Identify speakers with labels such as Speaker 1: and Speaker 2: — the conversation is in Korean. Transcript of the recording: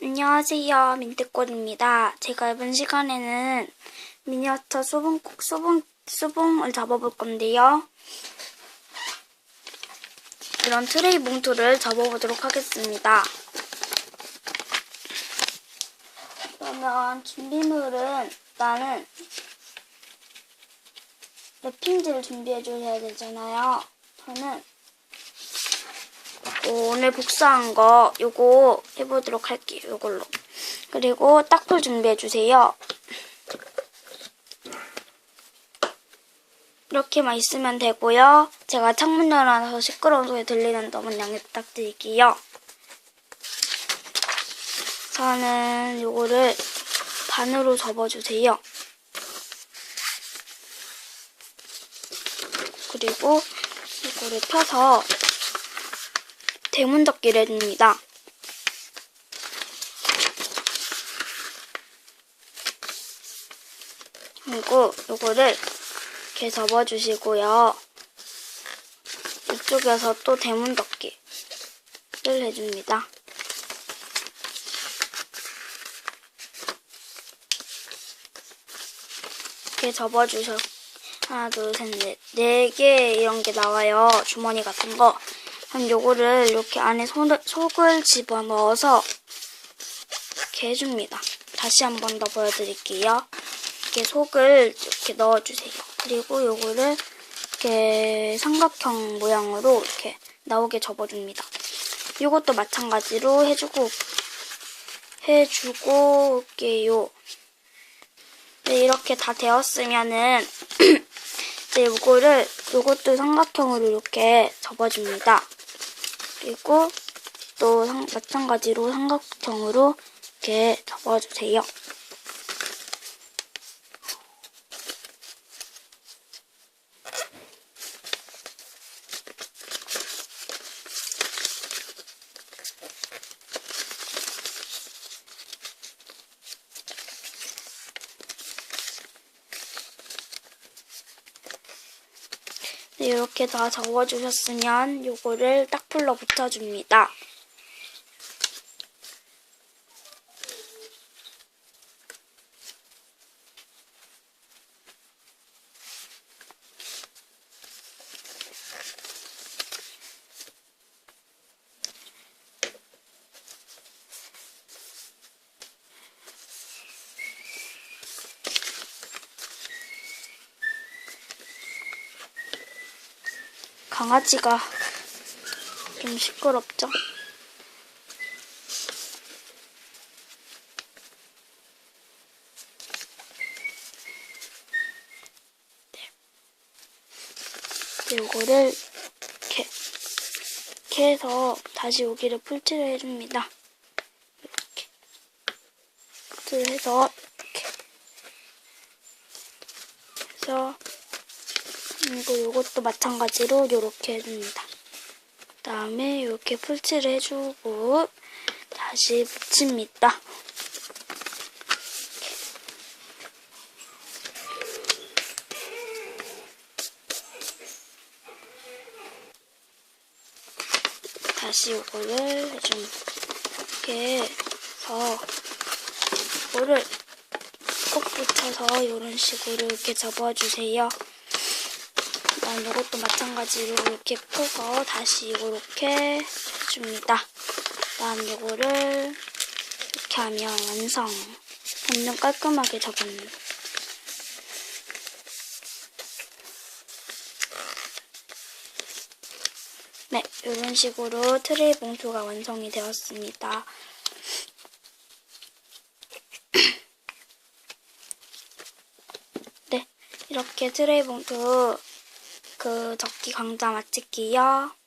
Speaker 1: 안녕하세요. 민트꽃입니다. 제가 이번 시간에는 미니어처 수봉, 수봉, 수봉을 잡아볼 건데요. 이런 트레이 봉투를 접어보도록 하겠습니다. 그러면 준비물은 일단은 랩핑지를 준비해 주셔야 되잖아요. 저는 오늘 복사한 거 요거 해보도록 할게요. 요걸로. 그리고 딱풀 준비해 주세요. 이렇게만 있으면 되고요. 제가 창문 열어놔서 시끄러운 소리 들리는 점은 양해 부탁드릴게요. 저는 요거를 반으로 접어주세요. 그리고 이거를 펴서 대문접기를 해줍니다. 그리고 요거를 이렇게 접어주시고요. 이쪽에서 또 대문접기를 해줍니다. 이렇게 접어주셔. 하나, 둘, 셋, 넷. 네 개 이런 게 나와요. 주머니 같은 거. 그럼 요거를 이렇게 안에 손을, 속을 집어넣어서 이렇게 해줍니다. 다시 한 번 더 보여드릴게요. 이렇게 속을 이렇게 넣어주세요. 그리고 요거를 이렇게 삼각형 모양으로 이렇게 나오게 접어줍니다. 요것도 마찬가지로 해주고 해주고 올게요. 네, 이렇게 다 되었으면은 이제 요거를 요것도 삼각형으로 이렇게 접어줍니다. 그리고 또 상- 마찬가지로 삼각형으로 이렇게 접어주세요. 이렇게 다 접어주셨으면 요거를 딱풀로 붙여줍니다. 강아지가 좀 시끄럽죠? 네. 요거를 이렇게, 이렇게 해서 다시 여기를 풀칠을 해줍니다. 이렇게. 풀칠을 해서 이렇게 해서 그리고 요것도 마찬가지로 요렇게 해줍니다. 그 다음에 이렇게 풀칠을 해주고 다시 붙입니다. 다시 요거를 해줍니다. 이렇게 해서 이거를 꼭 붙여서 이런 식으로 이렇게 접어주세요. 그다음 이것도 마찬가지로 이렇게 펴서 다시 이렇게 해줍니다. 그다음 이거를 이렇게 하면 완성. 완전 깔끔하게 접었네요. 네, 이런 식으로 트레이 봉투가 완성이 되었습니다. 네, 이렇게 트레이 봉투 그 접기 강좌 마칠게요.